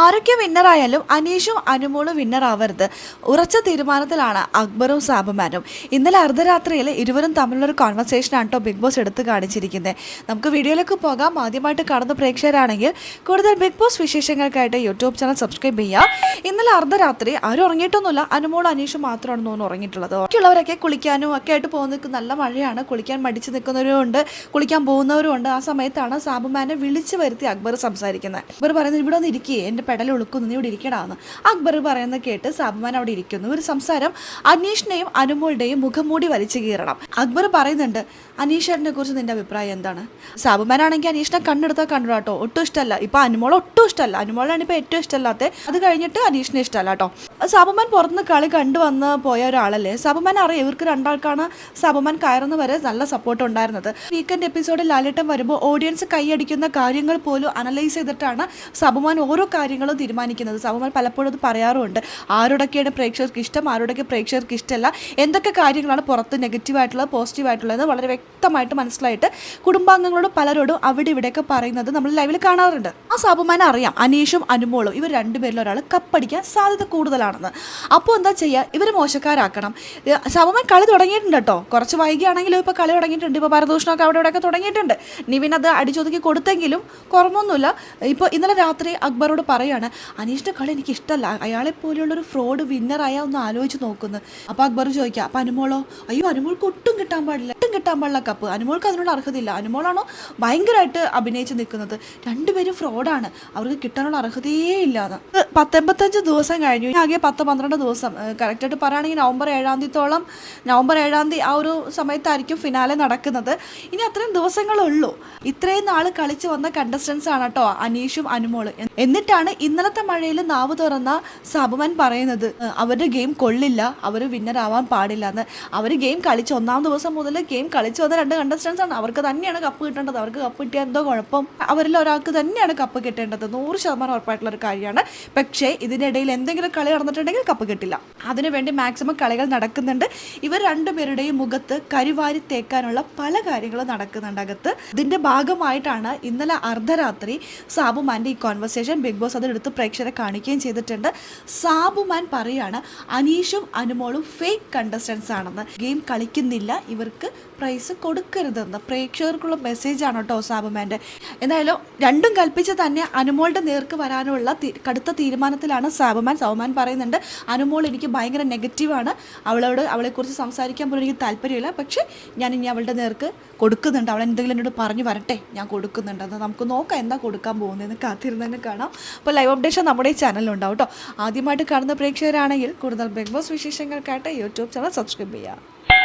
ആരൊക്കെ വിന്നറായാലും അനീഷും അനുമോളും വിന്നറാവരുത് ഉറച്ച തീരുമാനത്തിലാണ് അക്ബറും സാബുമാനും ഇന്നലെ അർദ്ധരാത്രിയിൽ ഇരുവരും തമ്മിലുള്ളൊരു കോൺവെർസേഷൻ ആണ് കേട്ടോ ബിഗ് ബോസ് എടുത്ത് കാണിച്ചിരിക്കുന്നത് നമുക്ക് വീഡിയോയിലേക്ക് പോകാം. ആദ്യമായിട്ട് കടന്ന് പ്രേക്ഷകരാണെങ്കിൽ കൂടുതൽ ബിഗ് ബോസ് വിശേഷങ്ങൾക്കായിട്ട് യൂട്യൂബ് ചാനൽ സബ്സ്ക്രൈബ് ചെയ്യുക ഇന്നലെ അർദ്ധരാത്രി ആരും ഉറങ്ങിയിട്ടൊന്നുമില്ല. അനുമോളും അനീഷും മാത്രമാണ് തോന്നുന്നു ഉറങ്ങിയിട്ടുള്ളത്. ബാക്കിയുള്ളവരൊക്കെ കുളിക്കാനും ഒക്കെ ആയിട്ട് പോകുന്ന നല്ല മഴയാണ്. കുളിക്കാൻ മടിച്ച് നിൽക്കുന്നവരും ഉണ്ട്. കുളിക്കാൻ പോകുന്നവരും ഉണ്ട്. ആ സമയത്താണ് സാബുമാനെ വിളിച്ചു വരുത്തി അക്ബർ സംസാരിക്കുന്നത് അക്ബർ പറയുന്നത് ഇവിടെ ഒന്ന് ഇരിക്കേ എന്റെ പെടൽ ഒളുക്കുന്നു നീ ഇവിടെ ഇരിക്കടാന്ന്. അക്ബർ പറയുന്നത് കേട്ട് സാബുമാൻ അവിടെ ഇരിക്കുന്നു. ഒരു സംസാരം അനീഷിനെയും അനുമോളുടെയും മുഖംമൂടി വലിച്ചു കീറണം. അക്ബർ പറയുന്നുണ്ട് അനീഷേട്ടനെ കുറിച്ച് നിന്റെ അഭിപ്രായം എന്താണ്? സാബുമാനാണെങ്കിൽ അനീഷിനെ കണ്ണെടുത്താൽ കണ്ടു കേട്ടോ ഒട്ടും ഇഷ്ടമല്ല ഇപ്പൊ അനുമോൾ ഒട്ടും ഇഷ്ടമല്ല അനുമോളാണ് ഇപ്പൊ ഏറ്റവും ഇഷ്ടമല്ലാത്ത അത് കഴിഞ്ഞിട്ട് അനീഷിനെ ഇഷ്ടമല്ല കേട്ടോ സാബുമാൻ പുറത്തുനിന്ന് കളി കണ്ടു വന്ന് പോയ ഒരാളല്ലേ? സാബുമാൻ അറിയാം ഇവർക്ക് രണ്ടാൾക്കാണ് സാബുമാൻ കയറുന്ന വരെ നല്ല സപ്പോർട്ട് ഉണ്ടായിരുന്നത്. വീക്കെൻഡ് എപ്പിസോഡിൽ ലാലേട്ടൻ വരുമ്പോൾ ഓഡിയൻസ് കൈയടിക്കുന്ന കാര്യങ്ങൾ പോലും അനലൈസ് ചെയ്തിട്ടാണ് സാബുമാൻ ഓരോ കാര്യങ്ങളും തീരുമാനിക്കുന്നത്. സമൂഹം പലപ്പോഴും അത് പറയാറുമുണ്ട്. ആരോടൊക്കെയാണ് പ്രേക്ഷകർക്ക് ഇഷ്ടം ആരോടൊക്കെ പ്രേക്ഷകർക്ക് ഇഷ്ടമല്ല എന്തൊക്കെ കാര്യങ്ങളാണ് പുറത്ത് നെഗറ്റീവായിട്ടുള്ളത് പോസിറ്റീവായിട്ടുള്ളത് വളരെ വ്യക്തമായിട്ട് മനസ്സിലായിട്ട് കുടുംബാംഗങ്ങളോട് പലരോടും അവിടെ ഇവിടെയൊക്കെ പറയുന്നത് നമ്മൾ ലൈവിൽ കാണാറുണ്ട്. ആ സാബുമാനെ അറിയാം. അനീഷും അനുമോളും ഇവർ രണ്ടുപേരിൽ ഒരാൾ കപ്പടിക്കാൻ സാധ്യത കൂടുതലാണെന്ന്. അപ്പോൾ എന്താ ചെയ്യുക ഇവർ മോശക്കാരാക്കണം. സാബുമാൻ കളി തുടങ്ങിയിട്ടുണ്ട് കേട്ടോ. കുറച്ച് വൈകിയാണെങ്കിലും ഇപ്പോൾ കളി തുടങ്ങിയിട്ടുണ്ട്. ഇപ്പോൾ പരദൂഷണമൊക്കെ അവിടെ ഇവിടെയൊക്കെ തുടങ്ങിയിട്ടുണ്ട്. നിവിൻ അത് അടിച്ചൊതുക്കി കൊടുത്തെങ്കിലും കുറവൊന്നുമില്ല. ഇപ്പോൾ ഇന്നലെ രാത്രി അക്ബറോട് പറയാണ് അനീഷിന്റെ കളി എനിക്ക് ഇഷ്ടമല്ല അയാളെ പോലെയുള്ളൊരു ഫ്രോഡ് വിന്നറായ ഒന്ന് ആലോചിച്ച് നോക്കുന്നു. അപ്പോൾ അക്ബർ ചോദിക്കുക അപ്പം അനുമോളോ? അയ്യോ അനുമോൾക്ക് ഒട്ടും കിട്ടാൻ പാടില്ല ഒട്ടും കിട്ടാൻ പാടില്ല കപ്പ്. അനുമോൾക്ക് അതിനുള്ള അർഹതയില്ല. അനുമോളാണോ ഭയങ്കരമായിട്ട് അഭിനയിച്ച് നിൽക്കുന്നത്. രണ്ടുപേരും ഫ്രോഡാണ് അവർക്ക് കിട്ടാനുള്ള അർഹതയേ ഇല്ലാന്ന്. പത്തൊമ്പത്തഞ്ച് ദിവസം കഴിഞ്ഞു. ആകെ പത്ത് പന്ത്രണ്ട് ദിവസം. കറക്റ്റായിട്ട് പറയുകയാണെങ്കിൽ നവംബർ ഏഴാം തീയതിത്തോളം നവംബർ ഏഴാം തീയതി ആ ഒരു സമയത്തായിരിക്കും ഫിനാലെ നടക്കുന്നത്. ഇനി അത്രയും ദിവസങ്ങളുള്ളൂ. ഇത്രയും നാൾ കളിച്ച് വന്ന കണ്ടസ്റ്റൻസ് ആണ് കേട്ടോ അനീഷും അനുമോൾ. എന്നിട്ടാണ് ഇന്നലത്തെ മഴയിൽ നാവ് തുറന്ന സാബുമാൻ പറയുന്നത്. അവരുടെ ഗെയിം കൊള്ളില്ല. അവർ വിന്നർ ആവാൻ പാടില്ല എന്ന്. അവർ ഗെയിം കളിച്ച് ഒന്നാം ദിവസം മുതൽ ഗെയിം കളിച്ച് വന്ന രണ്ട് കണ്ടസ്റ്റൻസ് ആണ്. അവർക്ക് തന്നെയാണ് കപ്പ് കിട്ടേണ്ടത്. അവർക്ക് കപ്പ് കിട്ടിയാൽ എന്തോ കുഴപ്പം? അവരിൽ ഒരാൾക്ക് തന്നെയാണ് കപ്പ് കിട്ടേണ്ടത്. നൂറ് ശതമാനം ഉറപ്പായിട്ടുള്ള ഒരു കാര്യമാണ്. പക്ഷേ ഇതിനിടയിൽ എന്തെങ്കിലും കളി നടന്നിട്ടുണ്ടെങ്കിൽ കപ്പ് കിട്ടില്ല. അതിനുവേണ്ടി മാക്സിമം കളികൾ നടക്കുന്നുണ്ട്. ഇവർ രണ്ടുപേരുടെയും മുഖത്ത് കരിവാരി തേക്കാനുള്ള പല കാര്യങ്ങളും നടക്കുന്നുണ്ട് അകത്ത്. ഇതിന്റെ ഭാഗമായിട്ടാണ് ഇന്നലെ അർദ്ധരാത്രി സാബുമാന്റെ ഈ കോൺവെർസേഷൻ ബിഗ് ബോസ് അതെടുത്ത് പ്രേക്ഷകരെ കാണിക്കുകയും ചെയ്തിട്ടുണ്ട്. സാബുമാൻ പറയാണ് അനീഷും അനുമോളും ഫേക്ക് കണ്ടസ്റ്റൻസ് ആണെന്ന്. ഗെയിം കളിക്കുന്നില്ല. ഇവർക്ക് പ്രൈസ് കൊടുക്കരുതെന്ന്. പ്രേക്ഷകർക്കുള്ള മെസ്സേജ് ആണ് കേട്ടോ സാബുമാന്റെ എന്തായാലും രണ്ടും കൽപ്പിച്ച് തന്നെ അനുമോളുടെ നേർക്ക് വരാനുള്ള കടുത്ത കടുത്ത തീരുമാനത്തിലാണ് സാബുമാൻ. സാബുമാൻ പറയുന്നുണ്ട് അനുമോൾ എനിക്ക് ഭയങ്കര നെഗറ്റീവാണ് അവളോട് അവളെക്കുറിച്ച് സംസാരിക്കാൻ പോലും എനിക്ക് താല്പര്യമില്ല. പക്ഷേ ഞാൻ ഇനി അവളുടെ നേർക്ക് കൊടുക്കുന്നുണ്ട്. അവൾ എന്തെങ്കിലും എന്നോട് പറഞ്ഞു വരട്ടെ ഞാൻ കൊടുക്കുന്നുണ്ട്. അത് നമുക്ക് നോക്കാം എന്താ കൊടുക്കാൻ പോകുന്നതെന്ന് കാത്തിരുന്ന് തന്നെ കാണാം. അപ്പോൾ ലൈവ് അപ്ഡേഷൻ നമ്മുടെ ഈ ചാനലിലുണ്ടാവും കേട്ടോ. ആദ്യമായിട്ട് കാണുന്ന പ്രേക്ഷകരാണെങ്കിൽ കൂടുതൽ ബിഗ് ബോസ് വിശേഷങ്ങൾക്കായിട്ട് യൂട്യൂബ് ചാനൽ സബ്സ്ക്രൈബ് ചെയ്യുക.